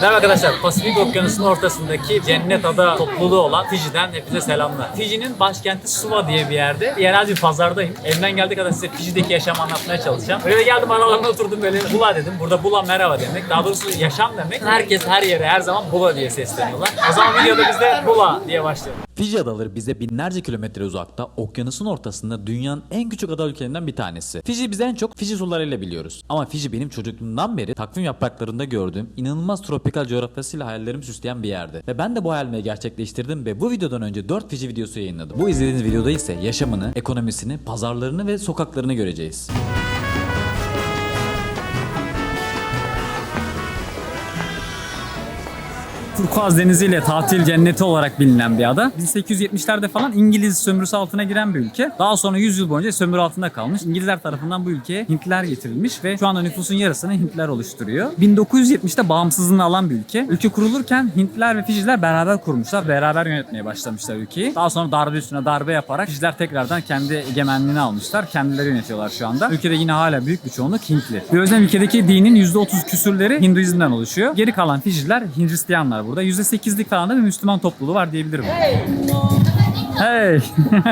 Merhaba arkadaşlar, Pasifik Okyanusu'nun ortasındaki cennet ada topluluğu olan Fiji'den hepinize selamlar. Fiji'nin başkenti Suva diye bir yerde yerel bir pazardayım. Elimden geldiği kadar size Fiji'deki yaşamı anlatmaya çalışacağım. Böyle geldim aralarına oturdum böyle bula dedim. Burada bula merhaba demek. Daha doğrusu yaşam demek. Herkes her yere her zaman bula diye sesleniyorlar. O zaman videoda biz de bula diye başlayalım. Fiji adaları bize binlerce kilometre uzakta, okyanusun ortasında dünyanın en küçük ada ülkelerinden bir tanesi. Fiji biz en çok Fiji sularıyla biliyoruz. Ama Fiji benim çocukluğumdan beri takvim yapraklarında gördüğüm inanılmaz tropikal coğrafyasıyla hayallerimi süsleyen bir yerdi. Ve ben de bu hayalimi gerçekleştirdim ve bu videodan önce 4 Fiji videosu yayınladım. Bu izlediğiniz videoda ise yaşamını, ekonomisini, pazarlarını ve sokaklarını göreceğiz. Turkuaz Denizi ile tatil cenneti olarak bilinen bir ada. 1870'lerde falan İngiliz sömürüsü altına giren bir ülke. Daha sonra 100 yıl boyunca sömürü altında kalmış. İngilizler tarafından bu ülkeye Hintliler getirilmiş ve şu anda nüfusun yarısını Hintliler oluşturuyor. 1970'te bağımsızlığını alan bir ülke. Ülke kurulurken Hintliler ve Ficiler beraber kurmuşlar. Beraber yönetmeye başlamışlar ülkeyi. Daha sonra darbe üstüne darbe yaparak Ficiler tekrardan kendi egemenliğini almışlar. Kendileri yönetiyorlar şu anda. Ülkede yine hala büyük bir çoğunluk Hintli. Bu yüzden ülkedeki dinin %30 küsürleri Hinduizmden oluşuyor. Geri kalan Ficiler Hristiyanlar burada. %8'lik falan da bir Müslüman topluluğu var diyebilirim. Hey!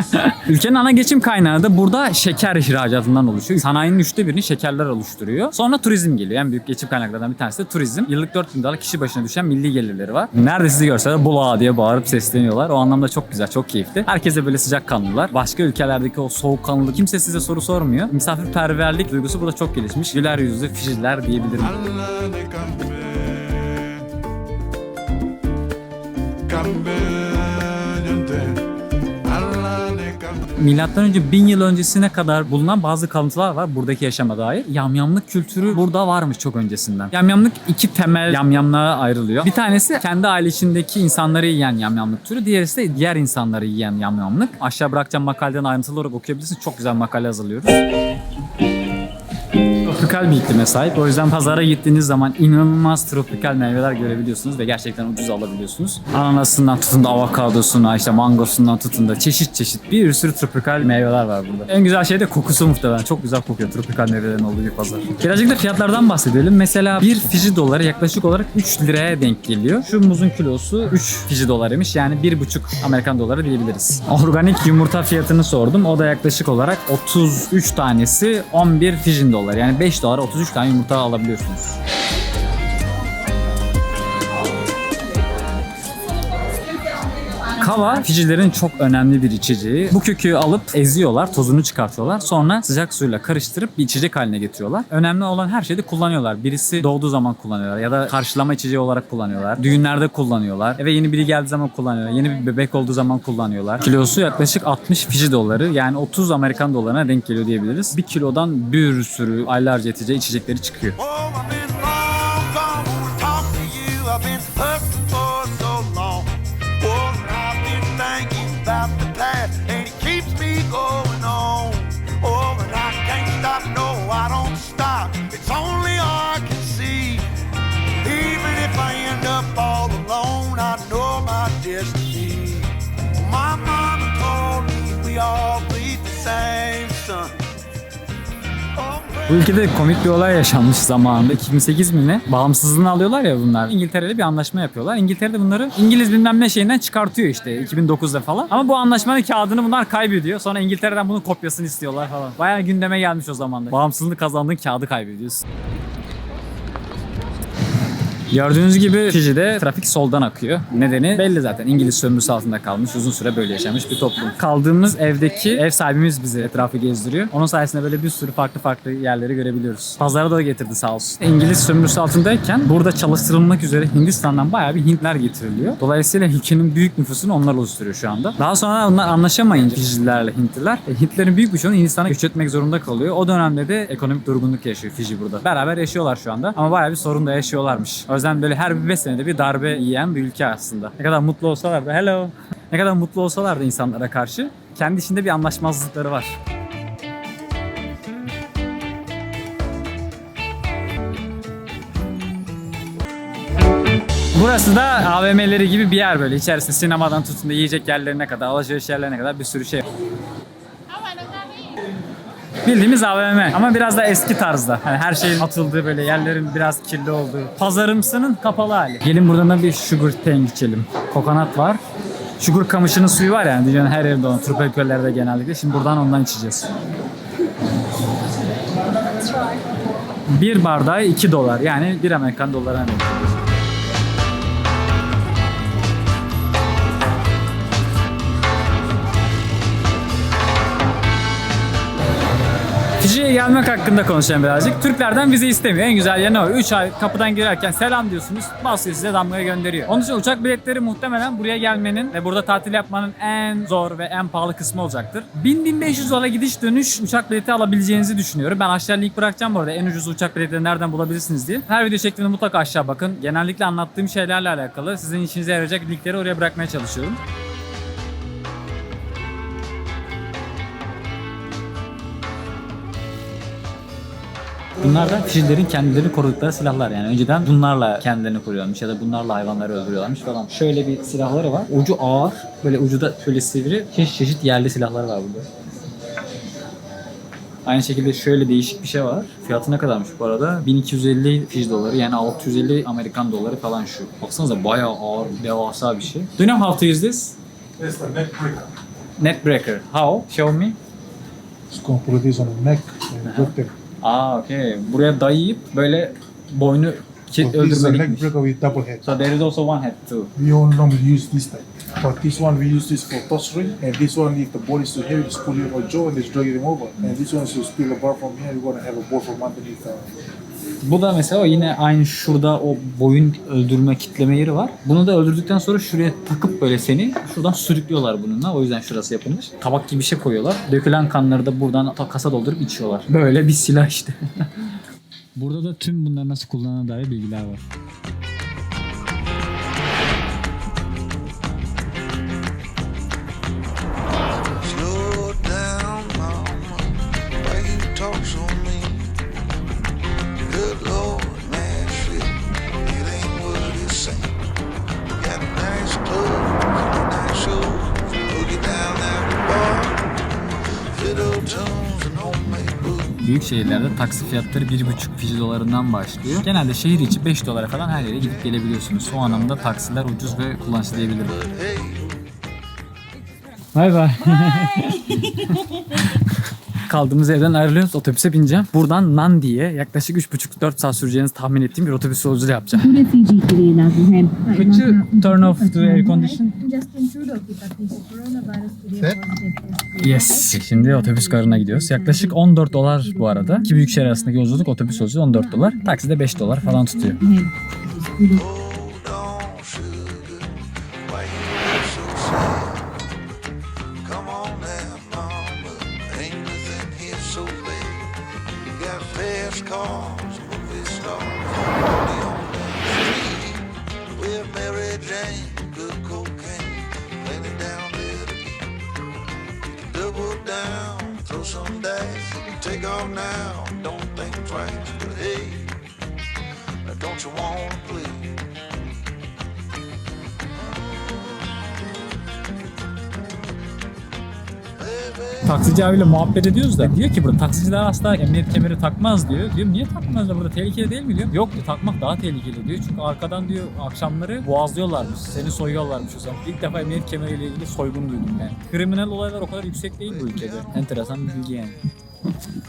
Ülkenin ana geçim kaynağı da burada şeker ihracatından oluşuyor. Sanayinin üçte birini şekerler oluşturuyor. Sonra turizm geliyor. En büyük geçim kaynaklarından bir tanesi de turizm. Yıllık 4 bin dolar kişi başına düşen milli gelirleri var. Nerede sizi görseler bula diye bağırıp sesleniyorlar. O anlamda çok güzel, çok keyifli. Herkese böyle sıcak kanlılar. Başka ülkelerdeki o soğukkanlılık kimse size soru sormuyor. Misafirperverlik duygusu burada çok gelişmiş. Güler yüzlü Fijiler diyebilirim. Milattan önce 1000 yıl öncesine kadar bulunan bazı kalıntılar var buradaki yaşama dair. Yamyamlık kültürü burada varmış çok öncesinden. Yamyamlık iki temel yamyamlığa ayrılıyor. Bir tanesi kendi aile içindeki insanları yiyen yamyamlık türü. Diğeri ise diğer insanları yiyen yamyamlık. Aşağı bırakacağım makaleden ayrıntılı olarak okuyabilirsiniz. Çok güzel makale hazırlıyoruz. Tropikal bir iklime sahip. O yüzden pazara gittiğiniz zaman inanılmaz tropikal meyveler görebiliyorsunuz ve gerçekten ucuz alabiliyorsunuz. Ananasından tutun da avokadosuna, işte mangosundan tutun da çeşit çeşit bir sürü tropikal meyveler var burada. En güzel şey de kokusu muhtemelen. Çok güzel kokuyor tropikal meyvelerin olduğu bir pazar. Birazcık da fiyatlardan bahsedelim. Mesela bir Fiji doları yaklaşık olarak 3 liraya denk geliyor. Şu muzun kilosu 3 Fiji dolarıymış. Yani 1,5 Amerikan doları diyebiliriz. Organik yumurta fiyatını sordum. O da yaklaşık olarak 33 tanesi 11 Fiji doları. Yani 5 dolara 33 tane yumurta alabiliyorsunuz. Kava Ficilerin çok önemli bir içeceği. Bu kökü alıp eziyorlar, tozunu çıkartıyorlar. Sonra sıcak suyla karıştırıp bir içecek haline getiriyorlar. Önemli olan her şeyde kullanıyorlar. Birisi doğduğu zaman kullanıyorlar ya da karşılama içeceği olarak kullanıyorlar. Düğünlerde kullanıyorlar. Eve yeni biri geldiği zaman kullanıyorlar. Yeni bir bebek olduğu zaman kullanıyorlar. Kilosu yaklaşık 60 Fiji doları yani 30 Amerikan dolarına denk geliyor diyebiliriz. Bir kilodan bir sürü aylarca yeteceği içecekleri çıkıyor. Oh, Bu ülkede komik bir olay yaşanmış zamanında. 2008 mi ne? Bağımsızlığını alıyorlar ya bunlar. İngiltere'yle bir anlaşma yapıyorlar. İngiltere bunları İngiliz bilmem ne şeyinden çıkartıyor işte 2009'da falan. Ama bu anlaşmanın kağıdını bunlar kaybediyor. Sonra İngiltere'den bunun kopyasını istiyorlar falan. Bayağı gündeme gelmiş o zaman da. Bağımsızlığı kazandığın kağıdı kaybediyorsun. Gördüğünüz gibi Fiji'de trafik soldan akıyor. Nedeni belli zaten. İngiliz sömürüsü altında kalmış, uzun süre böyle yaşamış bir toplum. Kaldığımız evdeki ev sahibimiz bizi etrafı gezdiriyor. Onun sayesinde böyle bir sürü farklı farklı yerleri görebiliyoruz. Pazara da getirdi sağ olsun. İngiliz sömürüsü altındayken burada çalıştırılmak üzere Hindistan'dan bayağı bir Hintler getiriliyor. Dolayısıyla ülkenin büyük nüfusunu onlar oluşturuyor şu anda. Daha sonra onlar anlaşamayınca Fijilerle Hintliler, e, Hintlerin büyük bir çoğunu Hindistan'a göç etmek zorunda kalıyor. O dönemde de ekonomik durgunluk yaşıyor Fiji burada. Beraber yaşıyorlar şu anda ama bayağı bir sorun da yaşıyorlarmış. Yüzden böyle her 5 senede bir darbe yiyen bir ülke aslında. Ne kadar mutlu olsalar da hello. Ne kadar mutlu olsalar da insanlara karşı kendi içinde bir anlaşmazlıkları var. Burası da AVM'leri gibi bir yer böyle. İçerisinde sinemadan tutun da yiyecek yerlerine kadar, alışveriş yerlerine kadar bir sürü şey. Bildiğimiz AVM ama biraz da eski tarzda. Hani her şeyin atıldığı böyle yerlerin biraz kirli olduğu. Pazarımsının kapalı hali. Gelin buradan da bir sugar tank içelim. Kokonat var. Sugar kamışının suyu var yani dünyanın her yerinde olan tropikal köllerde genellikle. Şimdi buradan ondan içeceğiz. Bir bardağı 2 dolar yani 1 Amerikan doları hani. Fiji'ye gelmek hakkında konuşalım birazcık. Türklerden vize istemiyor. En güzel yanı o. 3 ay kapıdan girerken selam diyorsunuz. Basıyor size damgaya gönderiyor. Onun için uçak biletleri muhtemelen buraya gelmenin ve burada tatil yapmanın en zor ve en pahalı kısmı olacaktır. 1000-1500 dolara gidiş dönüş uçak bileti alabileceğinizi düşünüyorum. Ben aşağı link bırakacağım bu arada. En ucuz uçak biletleri nereden bulabilirsiniz diye. Her video şeklinde mutlaka aşağı bakın. Genellikle anlattığım şeylerle alakalı sizin işinize yarayacak linkleri oraya bırakmaya çalışıyorum. Bunlar da Fijilerin kendilerini korudukları silahlar yani. Önceden bunlarla kendilerini koruyorlarmış ya da bunlarla hayvanları öldürüyorlarmış falan. Şöyle bir silahları var. Ucu ağır, böyle ucu da şöyle sivri. Çeşit çeşit yerli silahlar var burada. Aynı şekilde şöyle değişik bir şey var. Fiyatı ne kadarmış bu arada? 1250 Fiji doları yani 650 Amerikan doları falan şu. Baksanıza bayağı ağır, devasa bir şey. Do you know how to use this? It's the neck breaker. Netbreaker. How? Show me. Just gonna put this on the neck and break them. Aa okay. Buraya dayayıp böyle boynu ki- So this is a neck öldürmelikmiş. breaker with double head. So there is also one head too. We only normally use this type. But this one we use this for torturing, and this one if the ball is too heavy, just put it on jaw and just drag it over. And this one is to spill the bar from here. You're gonna have a ball from underneath. Uh, Bu da mesela yine aynı şurada o boyun öldürme kitleme yeri var. Bunu da öldürdükten sonra şuraya takıp böyle seni şuradan sürüklüyorlar bununla. O yüzden şurası yapılmış. Tabak gibi bir şey koyuyorlar. Dökülen kanları da buradan kasa doldurup içiyorlar. Böyle bir silah işte. Burada da tüm bunlar nasıl kullanıldığına dair bilgiler var. Şehirlerde taksi fiyatları 1,5 Fiji dolarından başlıyor. Genelde şehir içi 5 dolara falan her yere gidip gelebiliyorsunuz. O anlamda taksiler ucuz ve kullanışlı diyebilirim. Bay bay. Kaldığımız yerden ayrılıyoruz. Otobüse bineceğim. Buradan Nandi'ye yaklaşık 3,5-4 saat süreceğinizi tahmin ettiğim bir otobüs yolculuğu yapacağım. Could you turn off the air condition? Yes. Şimdi otobüs garına gidiyoruz. Yaklaşık 14 dolar bu arada. İki büyük şehir arasındaki yolculuk otobüs yolculuğu 14 dolar. Taksi de 5 dolar falan tutuyor. Fast cars, movie stars, the street. With Mary Jane, good cocaine, plenty down there to. Double down, throw some dice, take off now. Don't think twice, but hey, don't you wanna play? Taksici abiyle muhabbet ediyoruz da diyor ki burada taksiciler asla emniyet kemeri takmaz diyor. Diyorum niye takmazlar burada tehlikeli değil mi diyor. Yok diyor takmak daha tehlikeli diyor. Çünkü arkadan diyor akşamları boğazlıyorlarmış. Seni soyuyorlarmış o zaman. İlk defa emniyet kemeriyle ilgili soygun duydum yani. Kriminal olaylar o kadar yüksek değil bu ülkede. Enteresan bir bilgi yani.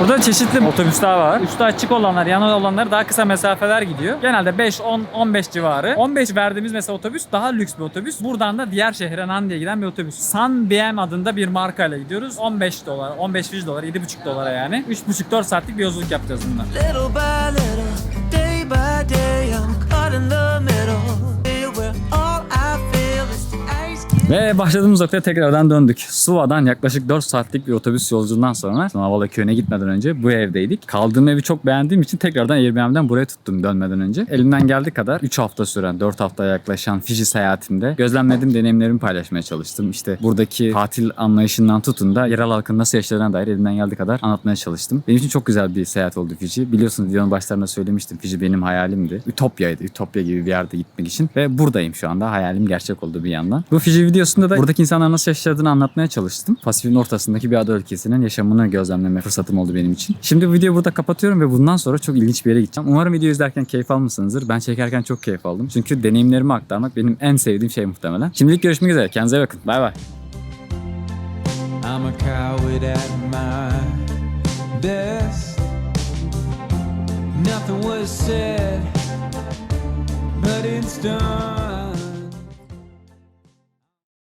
Burada çeşitli otobüsler var. Üstü açık olanlar, yanı olanlar daha kısa mesafeler gidiyor. Genelde 5, 10, 15 civarı. 15 verdiğimiz mesela otobüs daha lüks bir otobüs. Buradan da diğer şehre Nandi'ye giden bir otobüs. Sun BM adında bir markayla gidiyoruz. 15 dolar, 15 Fiji dolar, 7,5 dolara yani. 3,5-4 saatlik bir yolculuk yapacağız bundan. Little by little, day by day, I'm caught in the middle. Ve başladığımız noktaya tekrardan döndük. Suva'dan yaklaşık 4 saatlik bir otobüs yolculuğundan sonra Havalı köyüne gitmeden önce bu evdeydik. Kaldığım evi çok beğendiğim için tekrardan Airbnb'den buraya tuttum dönmeden önce. Elimden geldiği kadar 3 hafta süren, 4 haftaya yaklaşan Fiji seyahatimde gözlemlediğim deneyimlerimi paylaşmaya çalıştım. İşte buradaki tatil anlayışından tutun da yerel halkın nasıl yaşadığına dair elimden geldiği kadar anlatmaya çalıştım. Benim için çok güzel bir seyahat oldu Fiji. Biliyorsunuz videonun başlarında söylemiştim. Fiji benim hayalimdi. Ütopyaydı. Ütopya gibi bir yerde gitmek için. Ve buradayım şu anda. Hayalim gerçek oldu bir yandan. Bu Fiji videosunda da buradaki insanlar nasıl yaşadığını anlatmaya çalıştım. Pasifik'in ortasındaki bir ada ülkesinin yaşamını gözlemleme fırsatım oldu benim için. Şimdi bu videoyu burada kapatıyorum ve bundan sonra çok ilginç bir yere gideceğim. Umarım video izlerken keyif almışsınızdır. Ben çekerken çok keyif aldım. Çünkü deneyimlerimi aktarmak benim en sevdiğim şey muhtemelen. Şimdilik görüşmek üzere. Kendinize bakın. Bay bay. I'm a coward at my best. Nothing was said, but it's done.